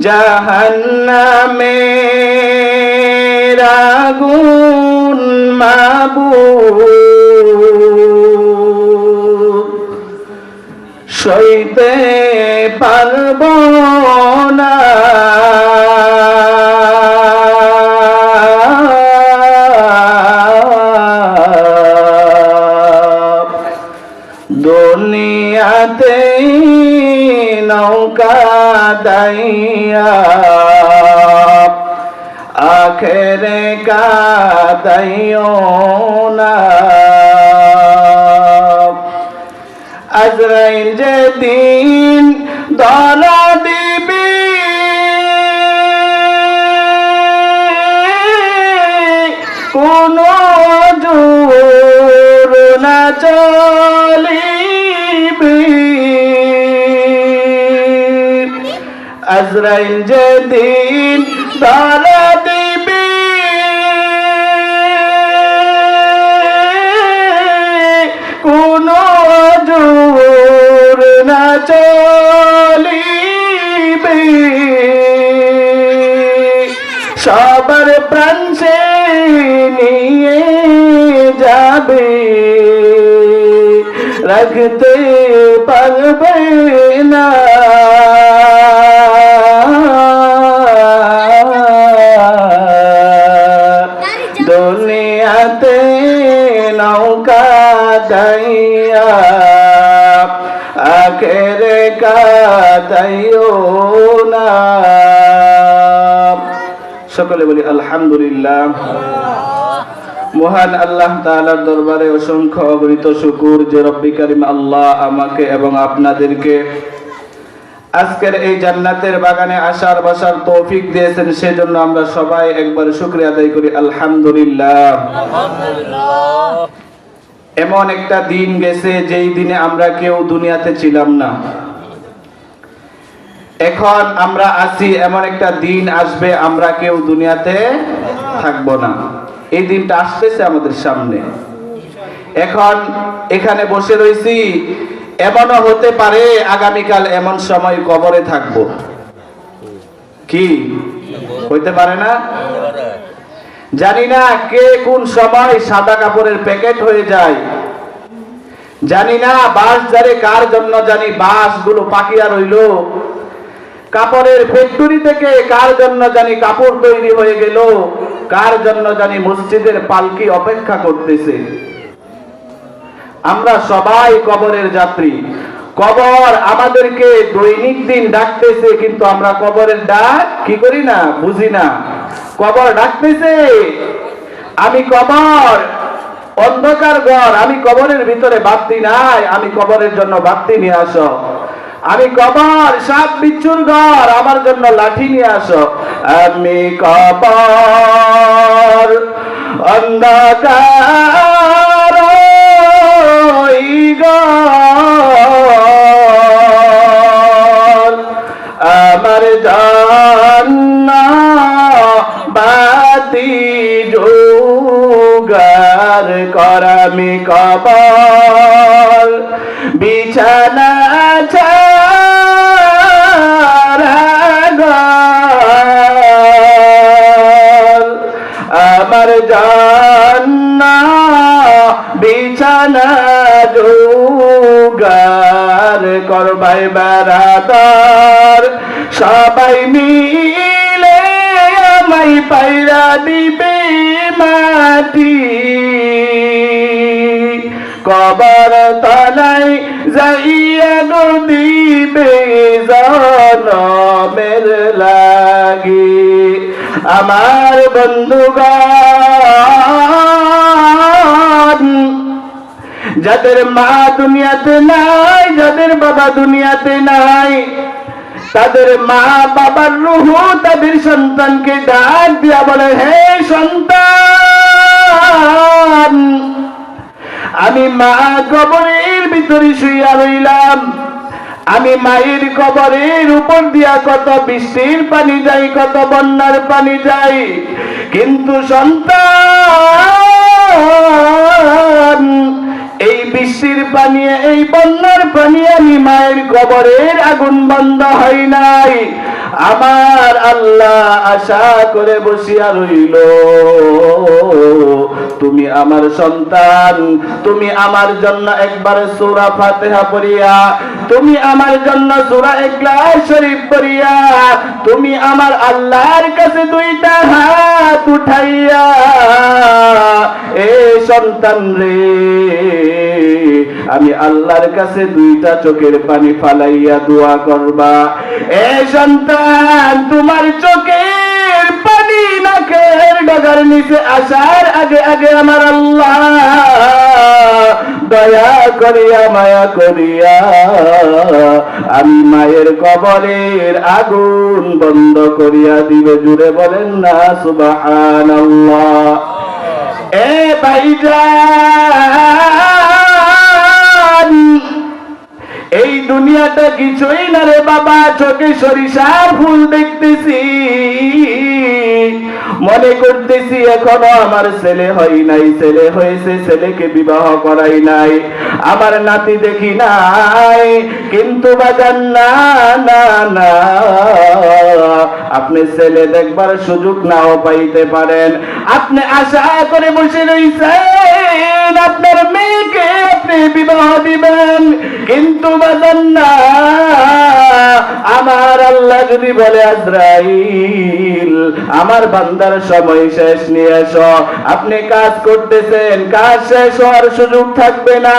জাহান্নামে আগুন মাবুদ। সইতে পারব না। নৌকা আখেরে কাদাইও না। আজরাইল যেদিন দলা দিবি কোন জোর না চলিবি। আজরাইল যেদিন দলা দিবি। কোন জোর না চলিবে। সবার প্রাণ সে নিয়ে যাবে। রাখতে পারবে না। না। সকলে বলি আলহামদুলিল্লাহ। মহান আল্লাহ তাআলার দরবারে অসংখ্য অগণিত শুকুর যে রব্বি করিম আল্লাহ আমাকে এবং আপনাদেরকে আজকের এই জান্নাতের বাগানে আসার বসার তৌফিক দিয়েছেন সেজন্য আমরা সবাই একবার শুক্রিয়া আদায় করি আলহামদুলিল্লাহ। এমন একটা দিন গেছে যেই দিনে আমরা কেউ দুনিয়াতে ছিলাম না। এখন আমরা আছি, এমন একটা দিন আসবে, আমরা কেউ দুনিয়াতে থাকব না। এই দিনটা আসতেছে আমাদের সামনে। এখন এখানে বসে রয়েছি এমনও হতে পারে আগামীকাল এমন সময় কবরে থাকব। কি? হইতে পারে না? জানি না কে কোন সময় সাদা কাপড়ের প্যাকেট হয়ে যায়। জানি না বাস যারে কার জন্য জানি বাসগুলো পাকিয়া রইল। কাপড়ের ফ্যাক্টরি থেকে কার জন্য জানি কাপড় তৈরি হয়ে গেল? কার জন্য জানি মসজিদের পালকি অপেক্ষা করতেছে? আমরা সবাই কবরের যাত্রী। কবর আমাদেরকে দৈনিক দিন ডাকতেছে, কিন্তু আমরা কবরের ডাক কি করি না, বুঝি না। কবর ডাকতেছে, আমি কবর, অন্ধকার ঘর, আমি কবরের ভিতরে বাতি নাই, আমি কবরের জন্য বাতি নিয়ে আসো। আমি কবর সাপ বিচ্ছুর ঘর, আমার জন্য লাঠি নিয়ে আসো। আমি কবর অন্ধকার আমার জান্না বাতি যোগার করামি কবর করবাই বেড়াদার সবাই মিলে আমায় পাইরা দিবে মাটি। কবর তলাই যাইয়া দিবে জনমের লাগি। আমার বন্ধুগণ যাদের মা দুনিয়াতে নাই, যাদের বাবা দুনিয়াতে নাই, তাদের মা বাবার রুহ তাদের সন্তানকে ডাক দিয়া বলে, হে সন্তান, আমি মা কবরের ভিতরে শুইয়া রইলাম। আমি মায়ের কবরের উপর দিয়া কত বৃষ্টির পানি যাই কত বন্যার পানি যাই কিন্তু সন্তান কবরের আগুন বন্ধ হয় নাই। আমার আল্লাহ আশা করে বসিয়া রইল। তুমি আমার সন্তান, তুমি আমার জন্য একবার সূরা ফাতিহা পড়িয়া, তুমি আমার জন্য সূরা ইখলাস শরীফ পড়িয়া, তুমি আমার আল্লাহর কাছে দুইটা হাত উঠাইয়া, এ সন্তান রে, আমি আল্লাহর কাছে দুইটা চোখের পানি ফালাইয়া দোয়া করবা। এ সন্তান, তোমার পানি নাকের ডগার নিচে আসার আগে আগে আমার আল্লাহ দয়া করিয়া, মায়া করিয়া, আমি মায়ের কবরের আগুন বন্ধ করিয়া দিবে। জুড়ে বলেন না, সুবহানাল্লাহ। এ ভাইজান, এই দুনিয়াটা কিছুই না রে বাবা, চোখে সরিষার ফুল দেখতেছি। মনে করতেছি এখনও আমার ছেলে হয় নাই, ছেলে হয়েছে, ছেলেকে বিবাহ করাই নাই। আমার নাতি দেখি নাই, কিন্তু বাজান না না না। আপনি ছেলে দেখবার সুযোগ নাও পাইতে পারেন। আপনি আশা করে বসে রয়েছেন আপনার মেয়েকে আপনি বিবাহ দিবেন, কিন্তু বাজান না আমার আল্লাহ যদি বলে আজরাইল, আমার বান্দার সময় শেষ নিয়ে এসো। আপনি কাজ করতেছেন, কাজ শেষ হওয়ার সুযোগ থাকবে না।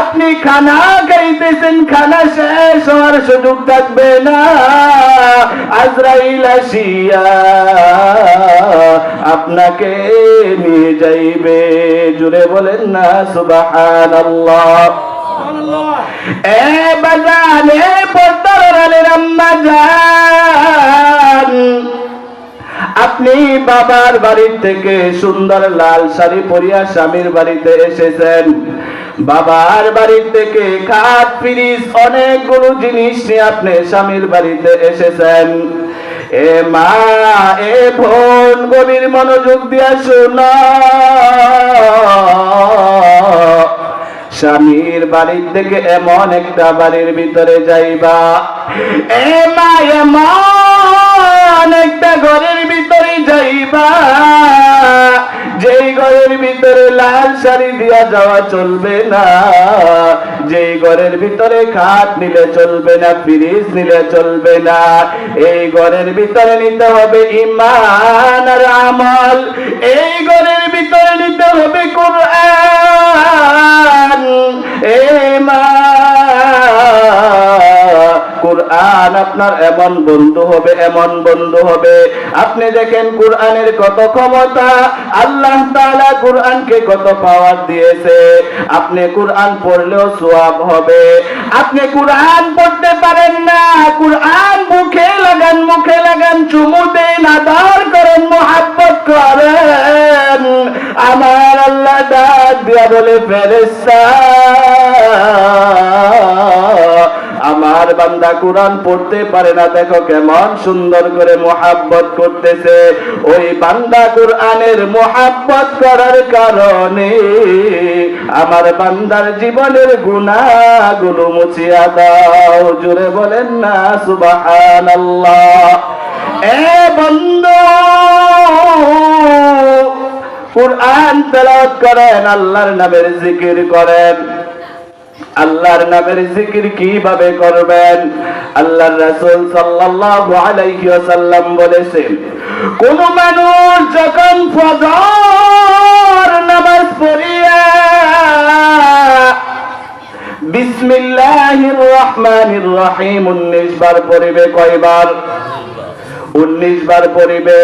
আপনি খানা খাইতেছেন, খানা শেষ হওয়ার সুযোগ থাকবে না। আজরাইল আসিয়া আপনাকে নিয়ে যাইবে। জুড়ে বলেন না, সুবহানাল্লাহ। এ বাজান এ পদ্মার আম্মা যান আপনি বাবার বাড়ির থেকে সুন্দর লাল শাড়ি পরিয়া স্বামীর বাড়িতে এসেছেন। বাবার বাড়ির থেকে খাট, ফ্রিজ, অনেকগুলো জিনিস নিয়ে আপনি স্বামীর বাড়িতে এসেছেন। এ মা, এ বোন, গভীর মনোযোগ দিয়া শোনা। স্বামীর বাড়ির থেকে এমন একটা বাড়ির ভিতরে যাইবা। এ মা এমন একটা ঘরের ভিতরে যাইবা। যেই ঘরের ভিতরে লাল শাড়ি দিয়া যাওয়া চলবে না। যেই ঘরের ভিতরে খাট নিলে চলবে না, ফ্রিজ নিলে চলবে না। এই ঘরের ভিতরে নিতে হবে ইমান আর আমল। এই ঘরের ভিতরে নিতে হবে কোরআন। এ মা কোরআন আপনার এমন বন্ধু হবে, এমন বন্ধু হবে। আপনি দেখেন কোরআনের কত ক্ষমতা, আল্লাহ তাআলা কোরআনকে কত পাওয়ার দিয়েছে। আপনি কোরআন পড়লেও সোয়াব হবে। আপনি কোরআন পড়তে পারেন না, কোরআন মুখে লাগান মুখে লাগান, চুমু দেন, আদর করেন, মোহাব্বত করেন। আমার আল্লাহ ডাক দিয়া বলে ফেরেস্তা আমার বান্দা কোরআন পড়তে পারে না, দেখো কেমন সুন্দর করে মোহাব্বত করতেছে। ওই বান্দা কোরআনের মোহাব্বত করার কারণে আমার বান্দার জীবনের গুণাগুলো মুছিয়া দাও। জুড়ে বলেন না, সুবহানাল্লাহ। এ বন্ধু, কোরআন তেলাওয়াত করেন, আল্লাহর নামের জিকির করেন। আল্লাহর নামের জিকির কীভাবে করবেন? আল্লাহর রাসূল সাল্লাল্লাহু আলাইহি ওয়াসাল্লাম বলেছেন কোন মানুষ যখন ফজর নামাজ পড়িয়া বিসমিল্লাহির রহমানির রহিম 19 বার পড়িবে কয়বার? উনিশ বার পড়িবে।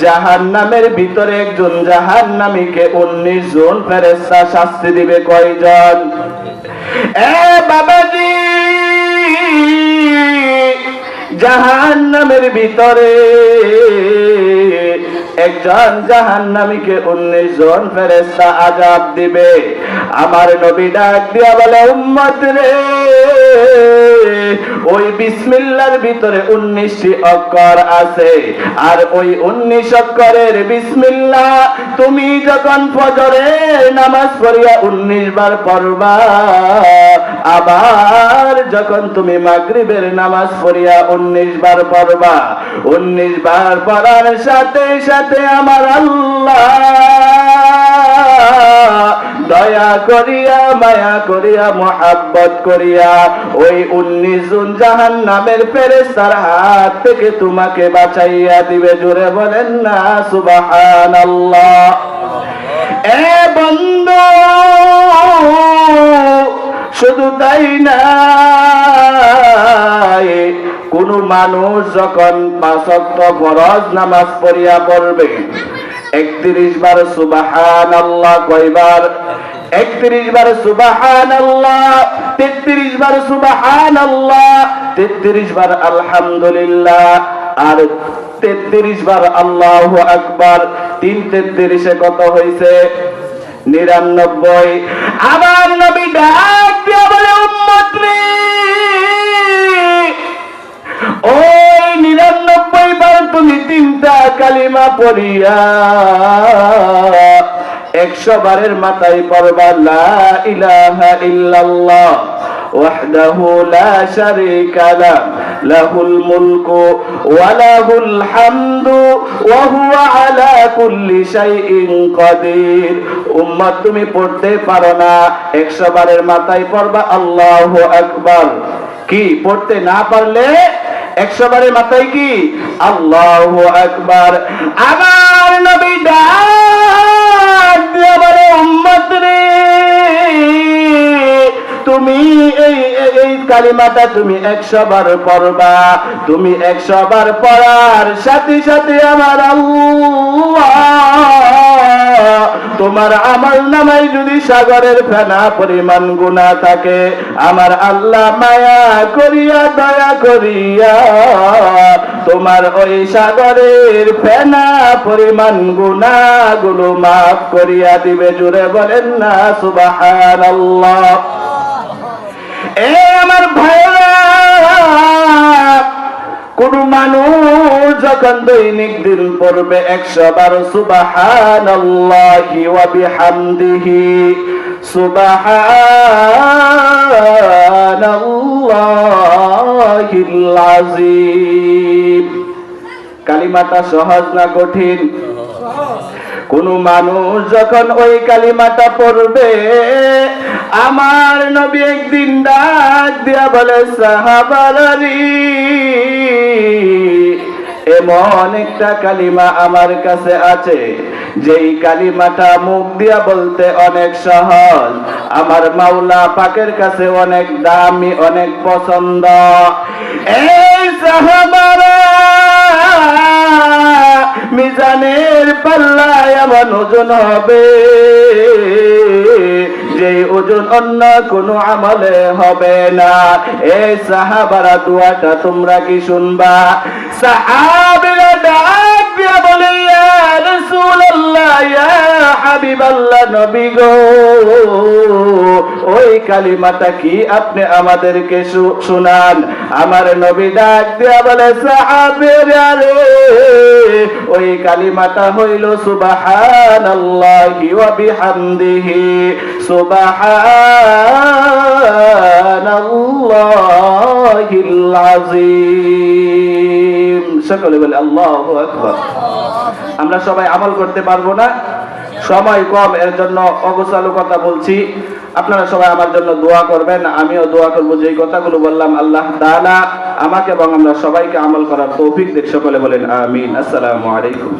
জাহান নামের ভিতরে একজন জাহান নামীকে উনিশ জন ফেরেস্তা শাস্তি দিবে কয়জন? এ বাবাজি জাহান নামের ভিতরে একজন জাহান নামীকে উনিশ জন ফেরেস্তা আজাব দিবে। আমার নবী ডাক দিয়া বলে, উম্মত রে ওই বিসমিল্লার ভিতরে উনিশটি অক্ষর আছে। আর ওই উনিশ অক্ষরের বিসমিল্লা, তুমি যখন ফজরে নামাজ পড়িয়া উনিশ বার পড়বা, আবার যখন তুমি মাগরিবের নামাজ পড়িয়া উনিশ বার পড়বা, উনিশ বার পড়ার সাথে সাথে আমার আল্লাহ দয়া করিয়া, মায়া করিয়া, মোহাব্বত করিয়া, ওই উনিশ জন জাহান নামের ফেরেস্তার হাত থেকে তোমাকে বাঁচাইয়া দিবে। জুড়ে বলেন না সুবাহান এ বন্ধু, শুধু তাই না কোন মানুষ যখন পাঁচক্ত ফরজ নামাজ পড়িয়া পড়বে, একত্রিশ বার সুবাহান আল্লাহ কয়বার একত্রিশ বার সুবাহান আল্লাহ তেত্রিশ বার সুবাহান আল্লাহ তেত্রিশ বার আলহামদুলিল্লাহ, আর তেত্রিশ বার আল্লাহ আকবার, তিন তেত্রিশে কত হয়েছে নিরানব্বই। আবার নবী ডাক দিয়া বলে উম্মত ওই নিরানব্বই বার তুমি তিনটা কালিমা পড়িয়া একশো বারের মাথায় পড়বা লা ইলাহা ইল্লাল্লাহ وحده لا شريك له له الملك وله الحمد وهو على كل شيء قدير উম্মত তুমি পড়তে পারো না একশো বারের মাথায় পড়বা আল্লাহু আকবার কি পড়তে না পারলে একশো বারের মাথায় কি আল্লাহ আকবার আমার নবী ডাক তুমি এই, এই- কালিমাটা তুমি একশো বার পড়বা। তুমি একশো বার পড়ার সাথে সাথে আমার আল্লাহ, তোমার আমল নামাই যদি সাগরের ফেনা পরিমাণ গুণা থাকে, আমার আল্লাহ মায়া করিয়া দয়া করিয়া, তোমার ওই সাগরের ফেনা পরিমাণ গুণা গুলো মাফ করিয়া দিবে। জুড়ে বলেন না সুবাহান এ আমার ভাইরা, কোন মানুষ যখন দৈনিক দিন পড়বে একশো বার সুবাহান বিহামদিহি সুবাহান কালিমাটা সহজ না কঠিন? কোন মানুষ যখন ওই কালিমাটা পড়বে, আমার নবী একদিন ডাক দিয়া বলে সাহাবারি এমন একটা কালিমা আমার কাছে আছে, যেই কালিমাটা মুখ দিয়া বলতে অনেক সহজ, আমার মাওলা পাকের কাছে অনেক দামি, অনেক পছন্দ। এই সাহাবারা মিজানের পাল্লায় আমার ওজন হবে। যে ওজন অন্য কোনো আমলে হবে না। এ সাহাবারা দুয়াটা তোমরা কি শুনবা? সাহাবিরা বলে ওই কালিমাটা কি আপনি আমাদেরকে শুনান? আমার নবী ডাক দিয়া বলে ওই কালিমাটা হইল সুবহানাল্লাহি ওয়া বিহামদিহি সকলে বলে, আল্লাহু আকবার। আমরা সবাই আমল করতে পারব না। সময় কম, এর জন্য অগোছালো কথা বলছি। আপনারা সবাই আমার জন্য দোয়া করবেন, আমিও দোয়া করব। যে কথাগুলো বললাম, আল্লাহ তাআলা আমাকে এবং আমরা সবাইকে আমল করার তৌফিক দেখ সকলে বলেন আমিন। আসসালামু আলাইকুম।